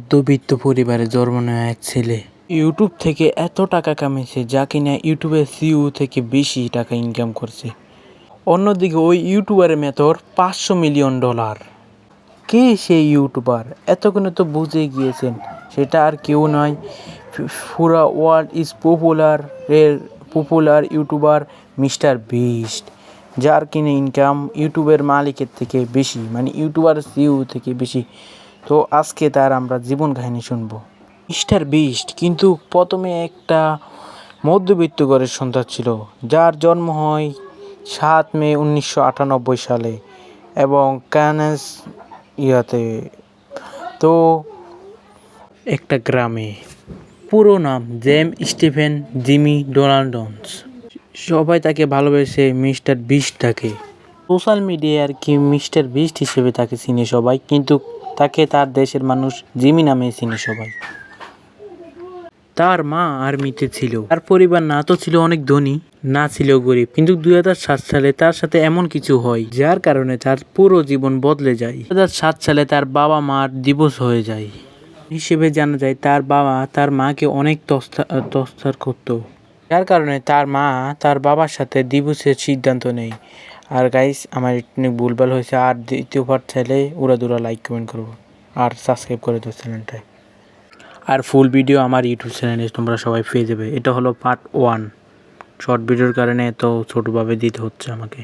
মধ্যবিত্ত পরিবারে জন্ম নেওয়া এক ছেলে। ইউটিউব থেকে এত টাকা কামিয়েছে যা কিনা ইউটিউবের সিইও থেকে বেশি টাকা ইনকাম করছে। অন্যদিকে ওই ইউটিউবারের মেথর পাঁচশো মিলিয়ন ডলার। কে সেই ইউটিউবার? এতক্ষণে তো বুঝে গিয়েছেন, সেটা আর কেউ নয়। পুরা ওয়ার্ল্ড ইজ পপুলার এর পপুলার ইউটিউবার মিস্টার বিস্ট, যার কিনে ইনকাম ইউটিউবের মালিকের থেকে বেশি মানে ইউটিউবার সিইও থেকে বেশি। তো আজকে তার আমরা জীবন কাহিনী শুনব। মিস্টার বিস্ট, কিন্তু প্রথমে একটা মধ্যবিত্ত ঘরের সন্তান ছিল, যার জন্ম হয় সাত মে উনিশশো আটানব্বই সালে এবং ক্যানেস ইয়াতে। তো একটা গ্রামে, পুরো নাম জেম স্টিফেন জিমি ডোনাল্ডন্স। সবাই তাকে ভালোবেসে মিস্টার বিস্ট ডাকে। সোশ্যাল মিডিয়ায় আর কি মিস্টার বিস্ট হিসেবে তাকে চিনে সবাই, কিন্তু তাকে তার দেশের মানুষ জিমি নামে চিনে সবাই। তার মা আর্মিতে ছিল। তার পরিবার না তো ছিল অনেক ধনী, না ছিল গরিব। কিন্তু দুই হাজার সাত সালে তার সাথে এমন কিছু হয়, যার কারণে তার পুরো জীবন বদলে যায়। দু হাজার সাত সালে তার বাবা মার দিবস হয়ে যায়। হিসেবে জানা যায় তার বাবা তার মাকে অনেক তস্তা তস্তার করতো। যার কারণে তার মা তার বাবার সাথে দিবসের সিদ্ধান্ত নেয়। আর গাইস আমার একটু ভুলভাল হয়েছে, আর দ্বিতীয় পার্ট চাইলে উড়া দুরা লাইক কমেন্ট করব, আর সাবস্ক্রাইব করে দেবো চ্যানেলটায় আর ফুল ভিডিও আমার ইউটিউব চ্যানেলে তোমরা সবাই পেয়ে যাবে। এটা হলো পার্ট ওয়ান শর্ট ভিডিওর কারণে এত ছোটোভাবে দিতে হচ্ছে আমাকে।